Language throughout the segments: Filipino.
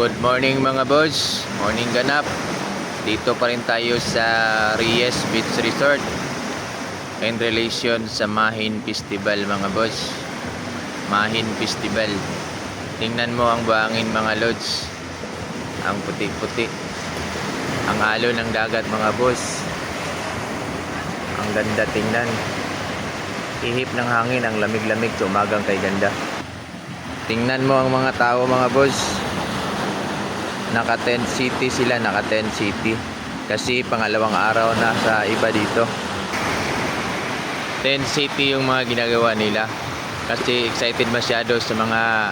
Good morning mga boss. Morning ganap. Dito pa rin tayo sa Reyes Beach Resort in relation sa Mahin Festival mga boss. Mahin Festival. Tingnan mo ang buhangin mga lods. Ang puti-puti. Ang alo ng dagat mga boss. Ang ganda tingnan. Ihip ng hangin ang lamig-lamig sa umagang kay ganda. Tingnan mo ang mga tao mga boss. Naka tent city sila, naka tent city. Kasi pangalawang araw na sa iba dito. Tent city yung mga ginagawa nila. Kasi excited masyado sa mga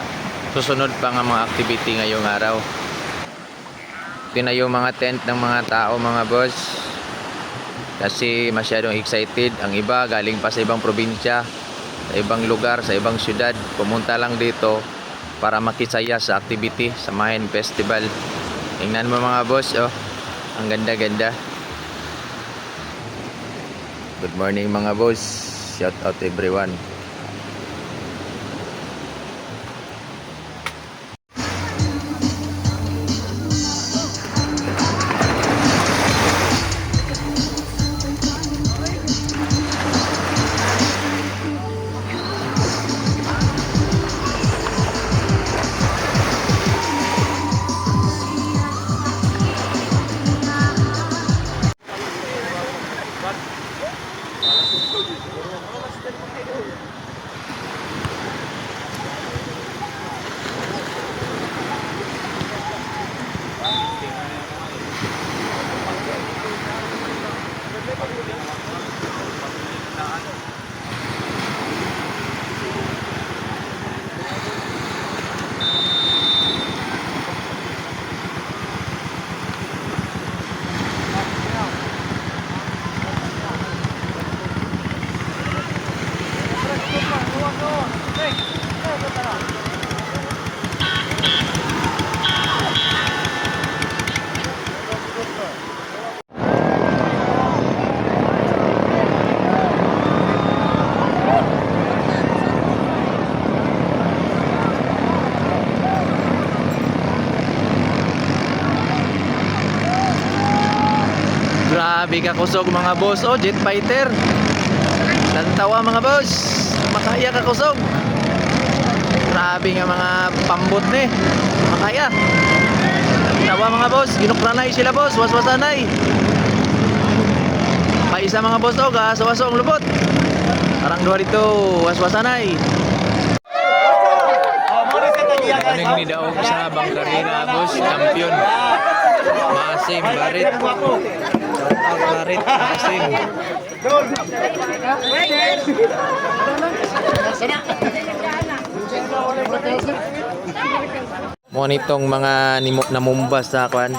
susunod pa nga mga activity ngayong araw. Yung mga tent ng mga tao mga boss. Kasi masyadong excited. Ang iba galing pa sa ibang probinsya, sa ibang lugar, sa ibang syudad. Pumunta lang dito para makisaya sa activity sa Mahin Festival. Tingnan mo mga boss, oh. Ang ganda-ganda. Good morning mga boss. Shout out everyone. Grabe ka kusog mga boss. Oh, jet fighter. Lantawa mga boss. Makaya ka kusog. Grabe nga mga pambot ni. Makaya. Tawa mga boss. Ginukranay sila boss. Waswasanay. Paisa mga boss oh. Kasawaso ang lubot. Parang duwa dito. Waswasanay. Kaning ni Daog sa Bangkarina boss. Champion. Masim Barit. Shout out Barit. Masim. Mo nitong mga nimo- namumba sa kwan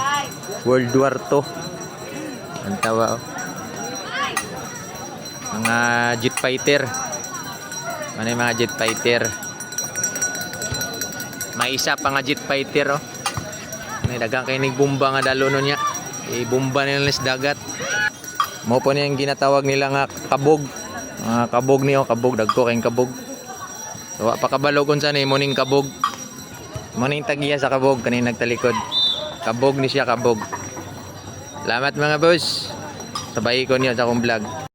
World War 2. Ang tawa oh. Mga jet fighter. Ano yung mga jet fighter? May isa pa nga jet fighter oh. May dagang kay nagbumba nga dalo nun niya. Ibumba nila sa dagat. Mo po niya ginatawag nila nga kabog. Mga kabog niyo, kabog dagko kayong kabog. So, pa kabalogon sa ni muning kabog. Muning tagiya sa kabog kaning nagtalikod. Kabog ni siya kabog. Salamat mga boss. Sabay ko niyo sa akong vlog.